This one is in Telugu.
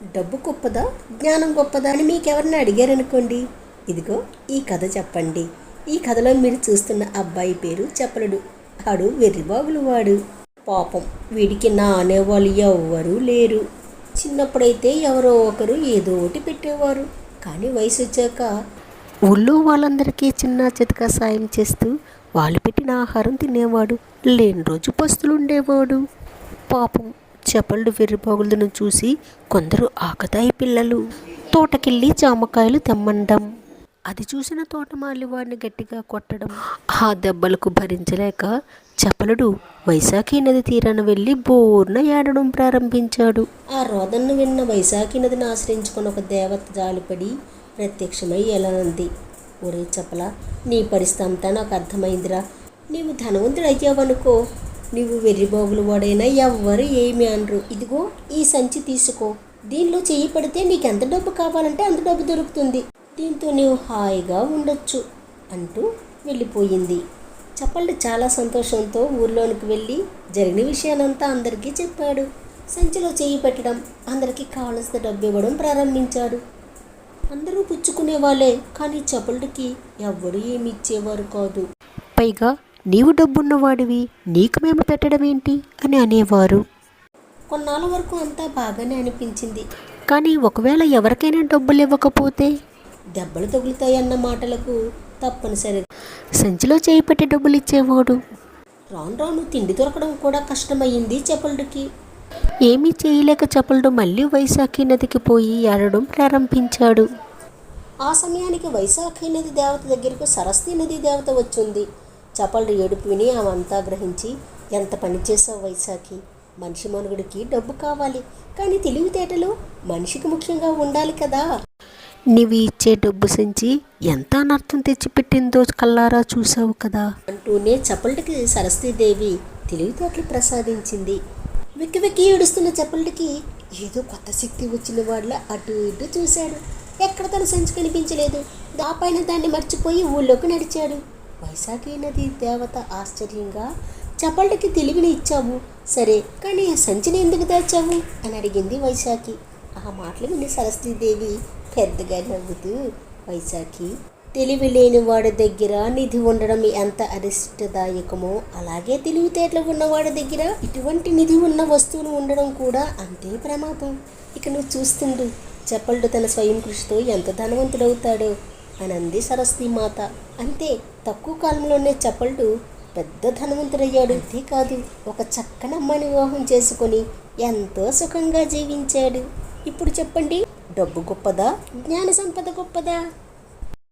డబ్బు గొప్పదా? జ్ఞానం గొప్పదా అని మీకెవరిని అడిగారనుకోండి? ఇదిగో ఈ కథ చెప్పండి. ఈ కథలో మీరు చూస్తున్న అబ్బాయి పేరు చెప్పలడు. ఆడు వెర్రిబాగులు వాడు. పాపం వీడికి నా అనేవాళ్ళు ఎవ్వరూ లేరు. చిన్నప్పుడైతే ఎవరో ఒకరు ఏదో ఒకటి పెట్టేవారు. కానీ వయసు వచ్చాక ఊళ్ళో వాళ్ళందరికీ చిన్న చితక సాయం చేస్తూ వాళ్ళు పెట్టిన ఆహారం తినేవాడు. లేని రోజు పస్తులు ఉండేవాడు పాపం చెప్పళ్ళు విర్రిపోగులను చూసి కొందరు ఆకతాయి పిల్లలు. తోటకెళ్ళి జామకాయలు తెమ్మండం. అది చూసిన తోటమాలి వాడిని గట్టిగా కొట్టడం. ఆ దెబ్బలకు భరించలేక చపలుడు వైశాఖి నది తీరాన వెళ్ళి బోర్న ఏడడం ప్రారంభించాడు. ఆ రోదన్ను విన్న వైశాఖి నదిని ఆశ్రయించుకున్న ఒక దేవత జాలిపడి ప్రత్యక్షమై ఎలా అంది ఒరే చపల నీ పరిస్థితి అంతా నాకు అర్థమైందిరా. నీవు ధనవంతుడు అయ్యావనుకో నీవు వెర్రిబోగులు వాడైనా ఎవ్వరు ఏమి అనరు. ఇదిగో ఈ సంచి తీసుకో. దీనిలో చెయ్యి పడితే నీకు ఎంత డబ్బు కావాలంటే అంత డబ్బు దొరుకుతుంది. దీంతో నీవు హాయిగా ఉండొచ్చు అంటూ వెళ్ళిపోయింది. చప్పళ్ళు చాలా సంతోషంతో ఊర్లోనికి వెళ్ళి జరిగిన విషయానంతా అందరికీ చెప్పాడు. సంచిలో చేయి పెట్టడం అందరికీ కావలసిన డబ్బు ఇవ్వడం ప్రారంభించాడు. అందరూ పుచ్చుకునే వాళ్ళే కానీ చప్పళ్ళకి ఎవ్వరూ ఏమి ఇచ్చేవారు కాదు. పైగా నీవు డబ్బున్నవాడివి నీకు మేము పెట్టడం ఏంటి అని అనేవారు. కొన్నాళ్ళ వరకు అంతా బాగానే అనిపించింది. కానీ ఒకవేళ ఎవరికైనా డబ్బులు ఇవ్వకపోతే దెబ్బలు తగులుతాయన్న మాటలకు తప్పనిసరి. సంచిలో చేయి పెట్టి డబ్బులు ఇచ్చేవాడు రాను రాను తిండి దొరకడం కూడా కష్టమయ్యింది చపలుడికి ఏమీ చేయలేక చపలుడు మళ్ళీ వైశాఖి నదికి పోయి ఏడడం ప్రారంభించాడు. ఆ సమయానికి వైశాఖి నది దేవత దగ్గరకు సరస్వతి నది దేవత వచ్చింది. చపలుడు ఏడుపు విని ఆమె అంతా గ్రహించి ఎంత పని చేసావు వైశాఖి? మనిషి మనుగుడికి డబ్బు కావాలి. కానీ తెలివితేటలు మనిషికి ముఖ్యంగా ఉండాలి కదా. నీవు ఇచ్చే డబ్బు సంచి ఎంత అనర్థం తెచ్చిపెట్టిందో కల్లారా చూసావు కదా. అంటూనే చపలుడికి సరస్వతీదేవి తెలివితేటలు ప్రసాదించింది. వెక్కి వెక్కి ఏడుస్తున్న చపలుడికి ఏదో కొత్త శక్తి వచ్చిన వాళ్ళ అటు ఇటు చూశాడు. ఎక్కడ తన సంచి కనిపించలేదు. ఆ పైన దాన్ని మర్చిపోయి ఊళ్ళోకి నడిచాడు. వైశాఖీ నది దేవత ఆశ్చర్యంగా చపళ్ళకి తెలివిని ఇచ్చావు. సరే కానీ ఆ సంచిని ఎందుకు దాచావు? అని అడిగింది వైశాఖి. ఆ మాటలు విని సరస్వతీదేవి పెద్దగా నవ్వుతూ వైశాఖి తెలివి లేని వాడి దగ్గర నిధి ఉండడం ఎంత అరిష్టదాయకమో అలాగే తెలివితేటలు ఉన్నవాడి దగ్గర ఇటువంటి నిధి ఉన్న వస్తువులు ఉండడం కూడా అంతే ప్రమాదం. ఇక నువ్వు చూస్తుండు చెప్పల్డు తన స్వయం కృషితో ఎంత ధనవంతుడవుతాడో. అని అంది సరస్వతి మాత. అంతే తక్కువ కాలంలోనే చప్పల్డు పెద్ద ధనవంతుడయ్యాడు. అంతేకాదు ఒక చక్కని అమ్మాయిని వివాహం చేసుకొని ఎంతో సుఖంగా జీవించాడు. ఇప్పుడు చెప్పండి డబ్బు గొప్పదా జ్ఞాన సంపద గొప్పదా?